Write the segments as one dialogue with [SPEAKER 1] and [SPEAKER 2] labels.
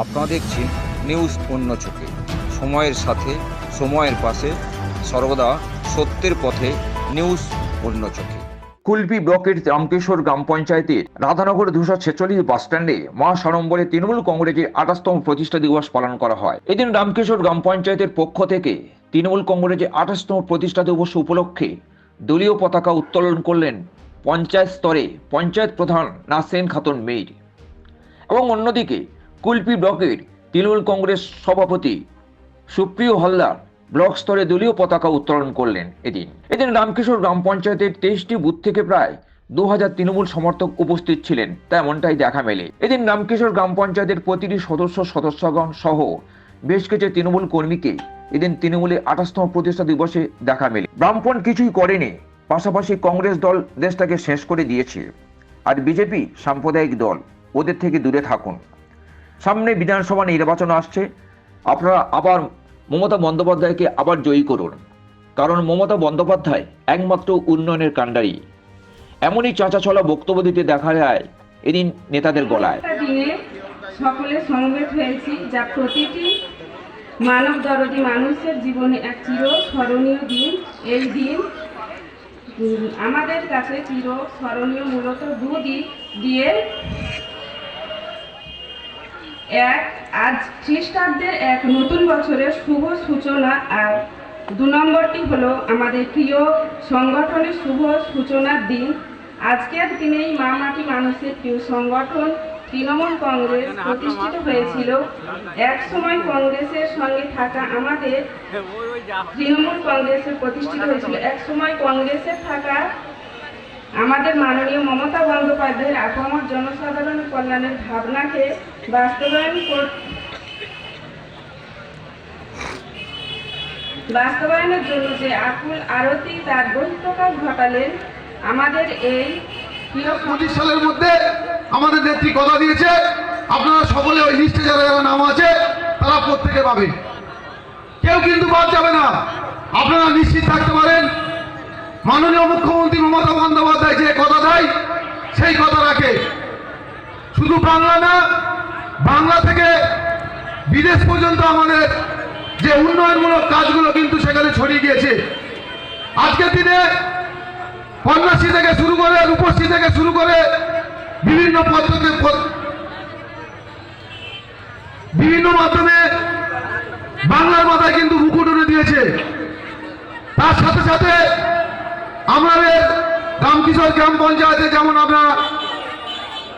[SPEAKER 1] আপনারা দেখছেন নিউজ অন্য চোখে। সময়ের সাথে, সময়ের পাশে, সর্বদা সত্যের পথে নিউজ অন্য চোখে।
[SPEAKER 2] কুলপি ব্লকের রামকেশ্বর গ্রাম পঞ্চায়েতের রাধানগর দুশো ছেচল্লিশ বাস স্ট্যান্ডে মা সাড়ম্বরে তৃণমূল কংগ্রেসের আঠাশতম প্রতিষ্ঠা দিবস পালন করা হয়। এদিন রামকেশ্বর গ্রাম পঞ্চায়েতের পক্ষ থেকে তৃণমূল কংগ্রেসের আঠাশতম প্রতিষ্ঠা দিবস উপলক্ষে দলীয় পতাকা উত্তোলন করলেন পঞ্চায়েত স্তরে পঞ্চায়েত প্রধান নাসেন খাতুন মেয়ের এবং অন্যদিকে কুলপি ব্লকের তৃণমূল কংগ্রেস সভাপতি সুপ্রিয় হালদার ব্লক স্তরে দলীয় পতাকা উত্তোলন করলেন এদিন। এদিন রামকিশোর গ্রাম পঞ্চায়েতের তেইশটি বুথ থেকে প্রায় দু হাজার তৃণমূল সমর্থক উপস্থিত ছিলেন, তেমনটাই দেখা মেলে। এদিন রামকিশোর গ্রাম পঞ্চায়েতের প্রতিটি সদস্য, সদস্যগণ সহ বেশ কিছু তৃণমূল কর্মীকে এদিন তৃণমূলের আঠাশতম প্রতিষ্ঠা দিবসে দেখা মেলে। ব্রাহ্মণ কিছুই করেনি, পাশাপাশি কংগ্রেস দল দেশটাকে শেষ করে দিয়েছে। আর বিজেপি সাম্প্রদায়িক দল, ওদের থেকে দূরে থাকুন। সামনে বিধানসভা নির্বাচন আসছে। আপনারা আবার মমতা বন্দ্যোপাধ্যায়কে আবার জয়ী করুন। কারণ মমতা বন্দ্যোপাধ্যায় একমাত্র উন্নয়নের কাণ্ডারি। এমনই চাঁচা চলা বক্তব্য দিতে দেখা যায় এদিন নেতাদের গলায়।
[SPEAKER 3] সকলে সমবেত হয়েছি যা প্রতিটি মানব দরদি মানুষের জীবনে এক চির স্মরণীয় দিন। এই দিন আমাদের কাছে চির স্মরণীয় মূলত দুদিক দিয়ে এক। আজ খ্রিস্টাব্দের এক নতুন বছরের শুভ সূচনা আর দু নম্বরটি হলো আমাদের প্রিয় সংগঠনের শুভ সূচনার দিন। আজকের দিনেই মা মাটি মানুষের প্রিয় সংগঠন তৃণমূল কংগ্রেস প্রতিষ্ঠিত হয়েছিল। এক সময় কংগ্রেসের সঙ্গে থাকা আমাদের তৃণমূল কংগ্রেসের প্রতিষ্ঠিত হয়েছিল। এক সময় কংগ্রেসের থাকা আমাদের মাননীয় মমতা বন্দ্যোপাধ্যায়ের আপামর জনসাধারণের কল্যাণের ভাবনাকে বাস্তবায়ন বাস্তবায়নের জন্য যে আকুল আরতি তার বহিঃপ্রকাশ ঘটালেন আমাদের এই
[SPEAKER 4] পঁচিশ সালের মধ্যে আমাদের নেত্রী কথা দিয়েছে। আপনারা সকলে ওই লিস্টে যারা যারা নাম আছে, তারা প্রত্যেকে পাবে। কেউ কিন্তু বাদ যাবে না। আপনারা নিশ্চিত থাকতে পারেন। মাননীয় মুখ্যমন্ত্রী মমতা বন্দ্যোপাধ্যায় যে কথা দেয়, সেই কথা রাখে। শুধু বাংলা না বাংলা থেকে বিদেশ পর্যন্ত আমাদের যে উন্নয়নমূলক কাজগুলো কিন্তু সেখানে ছড়িয়ে গিয়েছে। আজকের দিনে কন্যাশ্রী থেকে শুরু করে রূপশ্রী থেকে শুরু করে বিভিন্ন পদ্ধতি বিভিন্ন মাধ্যমে বাংলার মাথায় কিন্তু মুকুট এনে দিয়েছে। তার সাথে সাথে আমাদের রামকিশোর গ্রাম পঞ্চায়েতে যেমন আমরা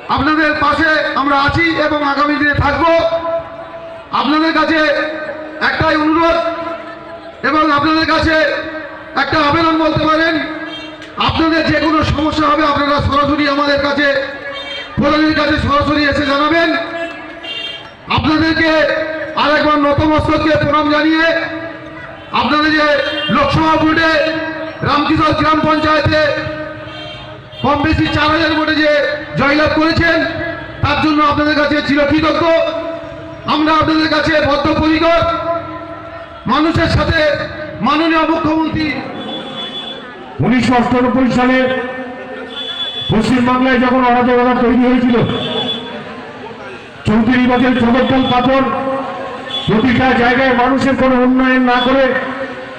[SPEAKER 4] আপনাদের পাশে আমরা আছি এবং আগামী দিনে থাকব। আপনাদের কাছে একটাই অনুরোধ, এবং আপনাদের কাছে একটা আবেদন বলতে পারেন, আপনাদের যে কোনো সমস্যা হবে আপনারা সরাসরি আমাদের কাছে, প্রধানের কাছে সরাসরি এসে জানাবেন। আপনাদেরকে আরেকবার নতমস্তককে প্রণাম জানিয়ে, আপনাদের যে লোকসভা ভোটে রামকিশোর গ্রাম পঞ্চায়েতে কম বেশি চার হাজার ভোটে যে জয়লাভ করেছেন, তার জন্য আপনাদের কাছে চিরকৃতজ্ঞ আমরা আপনাদের কাছে বদ্ধপরিকর মানুষের সাথে মাননীয় মুখ্যমন্ত্রী
[SPEAKER 5] উনিশশো অষ্টানব্বই সালে পশ্চিমবাংলায় যখন অরাজকতা তৈরি হয়েছিল, চৌত্রিশ বছর চৌহত্তর পাথর প্রতিটা জায়গায় মানুষের কোনো উন্নয়ন না করে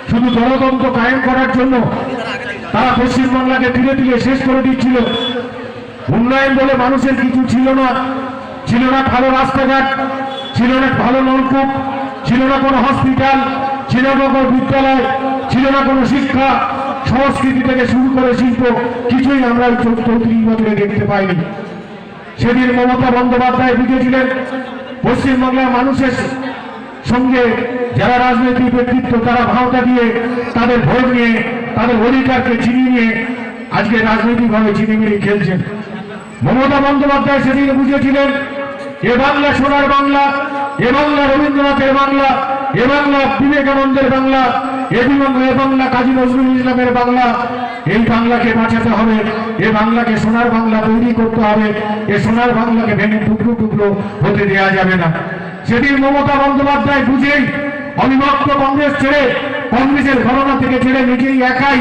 [SPEAKER 5] শুধু গণতন্ত্র কায়েম করার জন্য তারা পশ্চিমবাংলাকে ধীরে ধীরে শেষ করে দিচ্ছিল। উন্নয়ন বলে মানুষের কিছু ছিল না। ছিল না ভালো রাস্তাঘাট, ছিল না ভালো নলকূপ, ছিল না কোনো হসপিটাল, ছিল না কোনো বিদ্যালয়, ছিল না কোনো শিক্ষা। সংস্কৃতি থেকে শুরু করে শিল্প, কিছুই আমরা চৌত্রিশ বছরে দেখতে পাইনি। সেদিন মমতা বন্দ্যোপাধ্যায় বুঝেছিলেন, পশ্চিমবাংলার মানুষের সঙ্গে যারা রাজনৈতিক ব্যক্তিত্ব, তারা ভাওতা দিয়ে তাদের ভোট নিয়ে তাদের অধিকারকে ছিনিয়ে নিয়ে আজকে রাজনৈতিকভাবে চিনিমিনি খেলছেন। মমতা বন্দ্যোপাধ্যায় সেদিন বুঝেছিলেন, এ বাংলা সোনার বাংলা, এ বাংলা রবীন্দ্রনাথের বাংলা, এ বাংলা বিবেকানন্দের বাংলা, এ এ বাংলা কাজী নজরুল ইসলামের বাংলা, এই বাংলাকে বাঁচাতে হবে, এ বাংলাকে সোনার বাংলা তৈরি করতে হবে, এ সোনার বাংলাকে ভেঙে টুকরো টুকরো হতে দেওয়া যাবে না। সেদিন মমতা বন্দ্যোপাধ্যায় বুঝেই অবিভক্ত কংগ্রেস ছেড়ে কংগ্রেসের ঘটনা থেকে ছেড়ে নিজেই একাই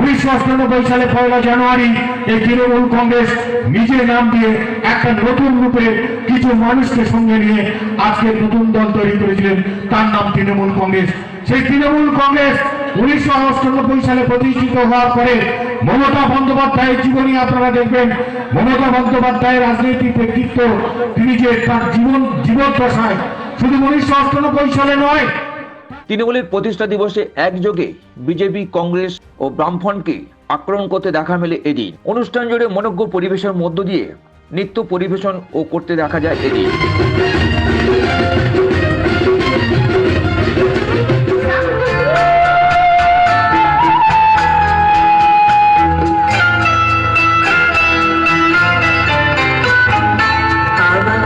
[SPEAKER 5] উনিশশো অষ্টানব্বই সালে পয়লা জানুয়ারি এই তৃণমূল কংগ্রেস নিজের নাম দিয়ে একটা নতুন রূপে কিছু মানুষকে সঙ্গে নিয়ে আজকে নতুন দল তৈরি করেছিলেন। তার নাম তৃণমূল কংগ্রেস। সেই তৃণমূল কংগ্রেস উনিশশো অষ্টানব্বই সালে প্রতিষ্ঠিত হওয়ার পরে মমতা বন্দ্যোপাধ্যায়ের জীবনী আপনারা দেখবেন। মমতা বন্দ্যোপাধ্যায়ের রাজনৈতিক ব্যক্তিত্ব, তিনি যে তার জীবন, জীবদ্দশায়। শুধু উনিশশো সালে নয়
[SPEAKER 2] তৃণমূলের প্রতিষ্ঠা দিবসে একযোগে বিজেপি, কংগ্রেস ও বামফ্রন্টকে আক্রমণ করতে দেখা মেলে এদিন। অনুষ্ঠান জুড়ে মনজ্ঞ পরিবেশের মধ্য দিয়ে নৃত্য পরিবেশন ও করতে দেখা যায় এদিন।
[SPEAKER 6] আবার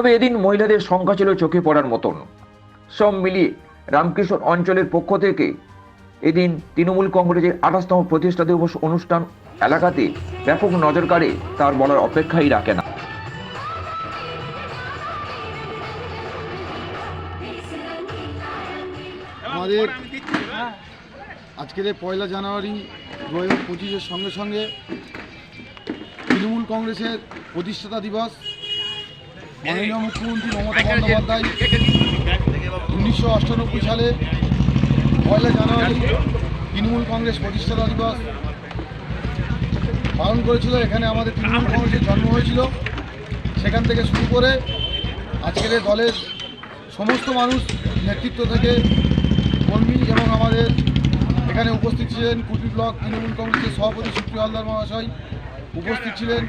[SPEAKER 2] তবে এদিন মহিলাদের সংখ্যা ছিল চোখে পড়ার মতন। সব মিলিয়ে রামকৃষ্ণ অঞ্চলের পক্ষ থেকে এদিন তৃণমূল কংগ্রেসের আঠাশতম প্রতিষ্ঠা দিবস অনুষ্ঠান এলাকাতে ব্যাপক নজর কাড়ে তার বলার অপেক্ষাই রাখে না।
[SPEAKER 4] আমাদের আজকের পয়লা জানুয়ারি দু হাজার পঁচিশের সঙ্গে সঙ্গে তৃণমূল কংগ্রেসের প্রতিষ্ঠাতা দিবস মাননীয় মুখ্যমন্ত্রী মমতা বন্দ্যোপাধ্যায় উনিশশো অষ্টানব্বই সালে পয়লা জানুয়ারি তৃণমূল কংগ্রেস প্রতিষ্ঠাতা দিবস পালন করেছিল। এখানে আমাদের তৃণমূল কংগ্রেসের জন্ম হয়েছিল। সেখান থেকে শুরু করে আজকের দলের সমস্ত মানুষ নেতৃত্ব থেকে কর্মী এবং আমাদের এখানে উপস্থিত ছিলেন কুটি ব্লক তৃণমূল কংগ্রেসের সভাপতি সুপ্রিয় হালদার মহাশয় উপস্থিত ছিলেন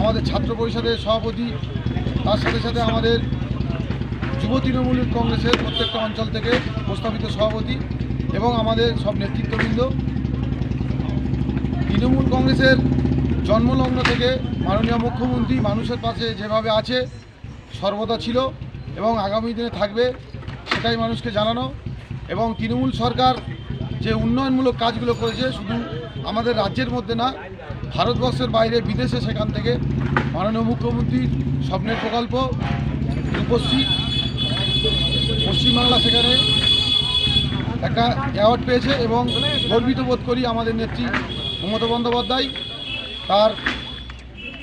[SPEAKER 4] আমাদের ছাত্র পরিষদের সভাপতি, তার সাথে সাথে আমাদের যুব তৃণমূল কংগ্রেসের প্রত্যেকটা অঞ্চল থেকে প্রস্তাবিত সভাপতি এবং আমাদের সব নেতৃত্ববৃন্দ। তৃণমূল কংগ্রেসের জন্মলগ্ন থেকে মাননীয় মুখ্যমন্ত্রী মানুষের পাশে যেভাবে আছে, সর্বদা ছিল এবং আগামী দিনে থাকবে সেটাই মানুষকে জানানো এবং তৃণমূল সরকার যে উন্নয়নমূলক কাজগুলো করেছে, শুধু আমাদের রাজ্যের মধ্যে না ভারতবর্ষের বাইরে বিদেশে সেখান থেকে মাননীয় মুখ্যমন্ত্রীর স্বপ্নের প্রকল্প রূপশ্রী পশ্চিমবাংলা সেখানে একটা অ্যাওয়ার্ড পেয়েছে এবং গর্বিত বোধ করি আমাদের নেত্রী মমতা বন্দ্যোপাধ্যায় তার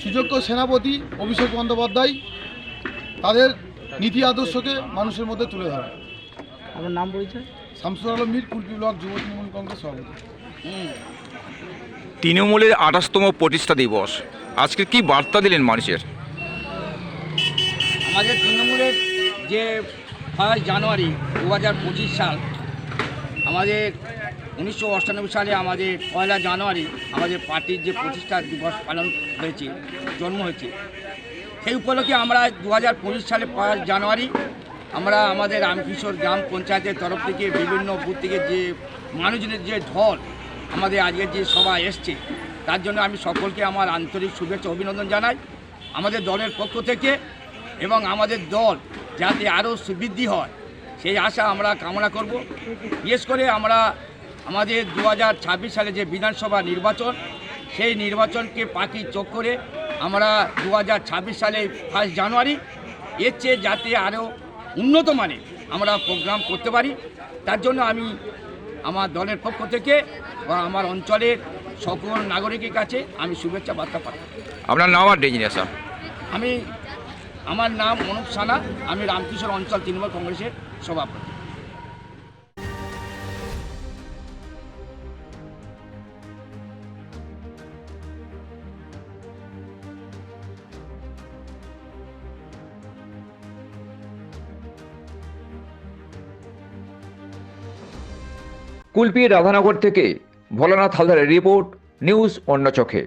[SPEAKER 4] সুযোগ্য সেনাপতি অভিষেক বন্দ্যোপাধ্যায় তাদের নীতি আদর্শকে মানুষের মধ্যে তুলে ধরে।
[SPEAKER 7] আমার নাম পরিচয়?
[SPEAKER 4] শামসুর আলম মীর কুলপি ব্লক যুব তৃণমূল কংগ্রেস সভাপতি।
[SPEAKER 1] তৃণমূলের আঠাশতম প্রতিষ্ঠা দিবস। আজকে কি বার্তা দিলেন মানুষের?
[SPEAKER 7] আমাদের তৃণমূলের যে ফার্স্ট জানুয়ারি দু হাজার পঁচিশ সাল, আমাদের উনিশশো সালে আমাদের পয়লা জানুয়ারি আমাদের পার্টির যে প্রতিষ্ঠা দিবস পালন হয়েছে, জন্ম হয়েছে। সেই উপলক্ষে আমরা দু হাজার পঁচিশ সালে ফার্স্ট জানুয়ারি আমরা আমাদের রামকিশোর গ্রাম পঞ্চায়েতের তরফ থেকে বিভিন্ন বুথ থেকে যে মানুষজনের যে ঢল আমাদের আজকের যে সভা এসছে, তার জন্য আমি সকলকে আমার আন্তরিক শুভেচ্ছা অভিনন্দন জানাই। আমাদের দলের পক্ষ থেকে এবং আমাদের দল যাতে আরও সুবৃদ্ধি হয়, সেই আশা আমরা কামনা করব। বিশেষ করে আমরা আমাদের দু হাজার ছাব্বিশ সালে যে বিধানসভা নির্বাচন, সেই নির্বাচনকে পাখি চোখ করে আমরা দু হাজার ছাব্বিশ সালে ফার্স্ট জানুয়ারি, এর চেয়ে যাতে আরও উন্নত মানের আমরা প্রোগ্রাম করতে পারি। তার জন্য আমি আমার দলের পক্ষ থেকে বা আমার অঞ্চলের সকল নাগরিকের কাছে আমি শুভেচ্ছা বার্তা পাঠাই।
[SPEAKER 1] আপনার নাম আর স্যার
[SPEAKER 7] আমি আমার নাম অনুপ সানা আমি রামকিশোর অঞ্চল তৃণমূল কংগ্রেসের সভাপতি।
[SPEAKER 2] কুলপি রাধানগর থেকে ভোলানাথ হালদারের রিপোর্ট নিউজ অন্য চোখে।